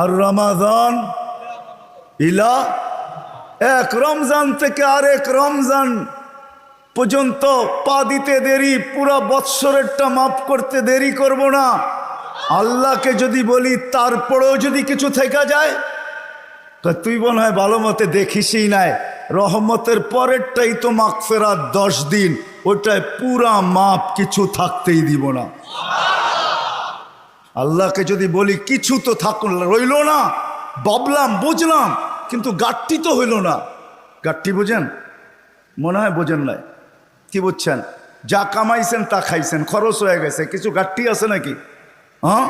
আর রমাদান ইলা এক রমজান থেকে আরেক রমজান পর্যন্ত পা দিতে দেরি, পুরা বৎসরেরটা মাফ করতে দেরি করব না। আল্লাহকে যদি বলি, তারপরেও যদি কিছু থেকে যায় তুই মনে হয় ভালো মতে দেখিসই নাই। রহমতের পরেরটাই তো মাগফেরাত দশ দিন, ওটায় পুরা মাপ কিছু থাকতেই দিব না। আল্লাহকে যদি বলি, কিছু তো থাকুন রইল না। বাবলাম বুঝলাম, কিন্তু গাঠটি তো হইল না। গাঠটি বোঝেন? মনে হয় বোঝেন নাই। কি বুঝছেন? যা কামাইছেন তা খাইছেন, খরচ হয়ে গেছে। কিছু গাঠটি আছে নাকি? হ্যাঁ?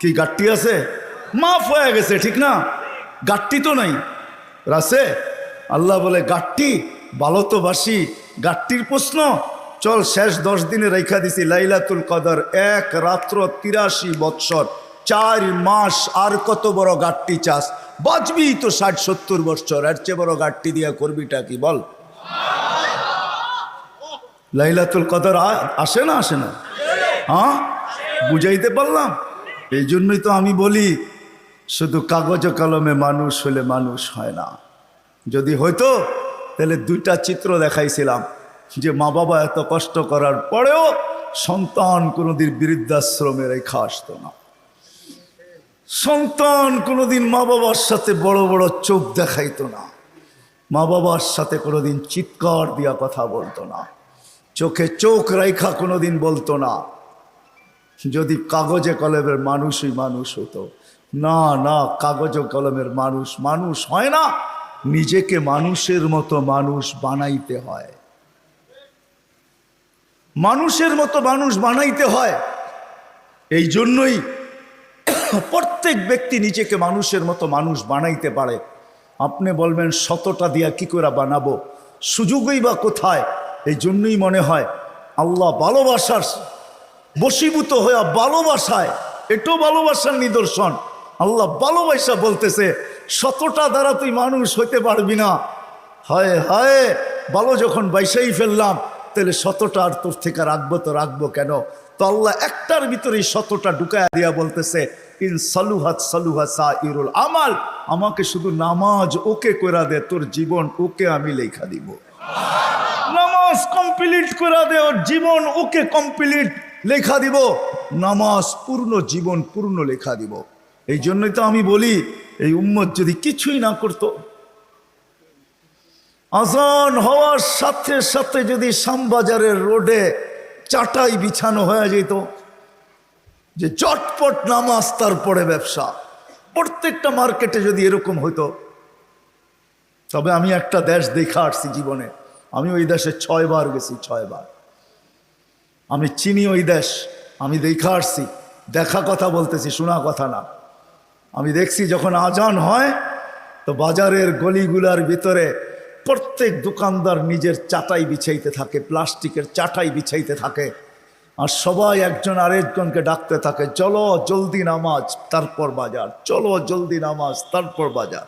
কি গাঠটি আছে? মাফ হয়ে গেছে, ঠিক না? গাঠটি তো নাই। রাসে আল্লাহ বলে গাঠটি ভালো তো বাসি গাঠটির প্রশ্ন চল শেষ দশ দিনে রেখা দিছি লাইলাতুল কদর। এক রাত্র তিরাশি বৎসর, চার মাস আর কত বড় গাঠটি চাস বাঁচবি তো ষাট সত্তর বৎসর, এর চেয়ে বড় গাঠটি দিয়া করবিটা কি বল? লাইলাতুল কদর আসে না আসে না? হ্যাঁ? বুঝাইতে পারলাম? এই জন্যই তো আমি বলি, শুধু কাগজ কলমে মানুষ হলে মানুষ হয় না। যদি হয়তো তাহলে দুইটা চিত্র দেখাইছিলাম। যে মা বাবা এত কষ্ট করার পরেও সন্তান কোনোদিন বৃদ্ধাশ্রমে রেখা আসতো না। সন্তান কোনোদিন মা বাবার সাথে বড় বড় চোখ দেখাইতো না। মা বাবার সাথে কোনোদিন চিৎকার দিয়া কথা বলতো না। চোখে চোখ রেখা কোনোদিন বলতো না। যদি কাগজে কলমের মানুষই মানুষ হতো। না না, কাগজে কলমের মানুষ মানুষ হয় না। নিজেকে মানুষের মতো মানুষ বানাইতে হয়। মানুষের মতো মানুষ বানাইতে হয়। এই জন্যই প্রত্যেক ব্যক্তি নিজেকে মানুষের মতো মানুষ বানাইতে পারে। আপনি বলবেন, শতটা দিয়া কি করে বানাবো? সুযোগই বা কোথায়? এই জন্যই মনে হয়, আল্লাহ ভালোবাসার, বশীভূত হয়ে ভালোবাসায়, এটাও ভালোবাসার নিদর্শন। আল্লাহ ভালোবাসা বলতেছে, শতটা দ্বারা তুই মানুষ হইতে পারবি না। হয় হয়, ভালো যখন বাইসাই ফেললাম তাহলে শতটা আর তোর থেকে রাখব তো রাখব কেন? তো আল্লাহ একটার ভিতরেই শতটা ঢুকায়া দিয়া বলতেছে, ইন সালুহাত সালুহা সা ইরুল আমাল, আমাকে শুধু নামাজ ওকে করা দে, তোর জীবন ওকে আমি লেখা দিব। নামাজ কমপ্লিট করে দে, ওর জীবন ওকে কমপ্লিট লেখা দিব। নামাজ পূর্ণ জীবন পূর্ণ লেখা দিব। এই জন্যই তো আমি বলি, এই উম্মত যদি কিছুই না করতো আজান হওয়ার সাথে সাথে যদি শ্যামবাজারের রোডে চাটাই বিছানো হয়ে যেত, যে চটপট নামাজ তারপরে ব্যবসা। প্রত্যেকটা মার্কেটে যদি এরকম হতো তবে আমি একটা দেশ দেখে আসছি জীবনে। আমি ওই দেশে ছয়বার গেছি, ছয়বার। আমি চিনি ওই দেশ, আমি দেখা আসছি, দেখা কথা বলতেছি, শোনা কথা না। আমি দেখছি যখন আজান হয়, তো বাজারের গলিগুলার ভিতরে প্রত্যেক দোকানদার নিজের চাটাই বিছাইতে থাকে, প্লাস্টিকের চাটাই বিছাইতে থাকে। আর সবাই একজন আরেকজনকে ডাকতে থাকে, চলো জলদি নামাজ, তারপর বাজার, চলো জলদি নামাজ, তারপর বাজার।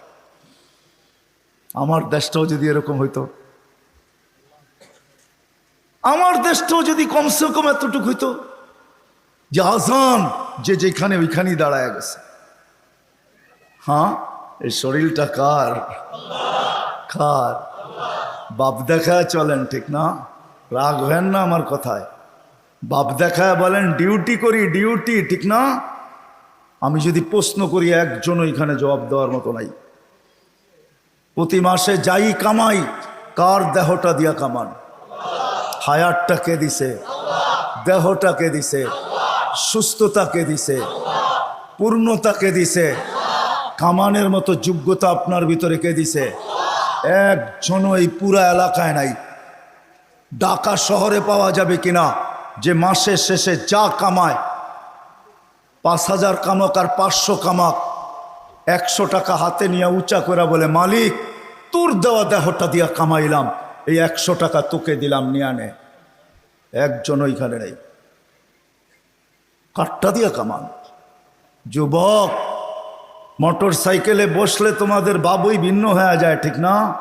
আমার দেশটাও যদি এরকম হইতো। আমার দেশটাও যদি কমসে কম এতটুকু হইতো যে আজান যে যেখানে ওইখানেই দাঁড়ায় গেছে। হ্যাঁ এই শরীরটা কার? কার বাপ দেখায় চলেন, ঠিক না? রাগ হেন না আমার কথায়। বাপ দেখায় বলেন, ডিউটি করি, ডিউটি, ঠিক না? আমি যদি প্রশ্ন করি একজন এখানে জবাব দেওয়ার মতো নাই। প্রতি মাসে যাই কামাই, কার দেহটা দিয়া কামান? হায়ারটা কে দিছে? দেহটা কে দিছে? সুস্থতা কে দিছে? পূর্ণতা কে দিছে? কামানের মতো যোগ্যতা আপনার ভিতরে কে দিছে? একজনও এই পুরা এলাকায় নাই। ঢাকা শহরে পাওয়া যাবে কিনা, যে মাসের শেষে যা কামায়, পাঁচ হাজার কামাক আর পাঁচশো কামাক, একশো টাকা হাতে নিয়ে উঁচা করে বলে, মালিক, তোর দেওয়া দেহটা দিয়া কামাইলাম, এই একশো টাকা তোকে দিলাম, নিয়ে আনে একজন ওইখানে নেই। কাঠটা দিয়া কামান। যুবক মোটর সাইকেলে বসলে তোমাদের বাবুই ভিন্ন হয়ে যায়, ঠিক না?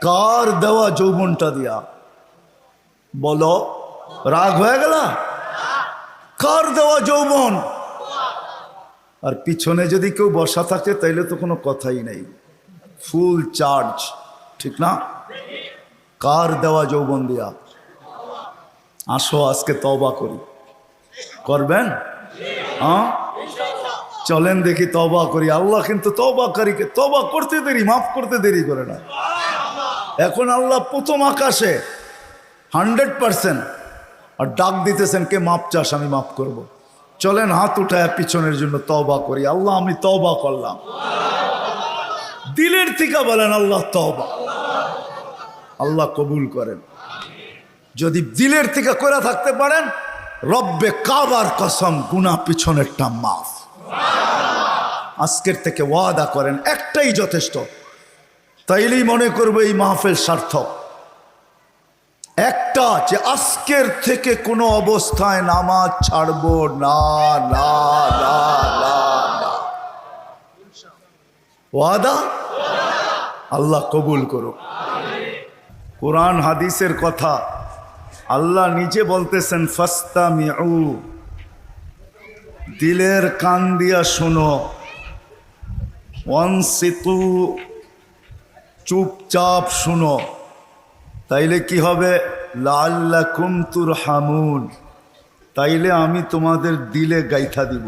কার দেওয়া যৌবনটা দিয়া? বলো, রাগ হয়ে গেল? কার দেওয়া যৌবন? আর পিছনে যদি কেউ বসা থাকে, তাইলে তো কোনো কথাই নেই। ফুল চার্জ, ঠিক না? কার দেওয়া যৌবন দিয়া? আসো, আজকে তবা করি। করবেন? হ্যাঁ? চলেন দেখি তবা করি। আল্লাহ কিন্তু তবাকারীকে তবা করতে দেরি, মাফ করতে দেরি করে না। এখন আল্লাহ প্রথম আকাশে হান্ড্রেড পার্সেন্ট আর ডাক দিতেছেন, কে মাপ চাস, আমি মাফ করব। চলেন হাত উঠায় পিছনের জন্য তবা করি। আল্লাহ, আমি তবা করলাম। দিলের থেকে বলেন, আল্লাহ তবা আল্লাহ কবুল করেন। যদি দিলের থেকে করে থাকতে পারেন, রব্বে কাবার কসম গুনা পিছনেরটা মাফ। আজকের থেকে ওয়াদা করেন, একটাই যথেষ্ট। তাইলেই মনে করব এই মাহফিল সার্থক। একটা যে আজকের থেকে কোনো অবস্থায় নামাজ ছাড়বো, না না না না ওয়াদা? আল্লাহ কবুল করুক। কোরআন হাদিসের কথা আল্লাহ নিজে বলতেছেন ফাস্তা মিউ দিলের কান দিয়া শোনো। ওয়ানসিতু চুপচাপ শুনো। তাইলে কি হবে? লাল্লা কুমতুর হামুন তাইলে আমি তোমাদের দিলে গাইথা দিব।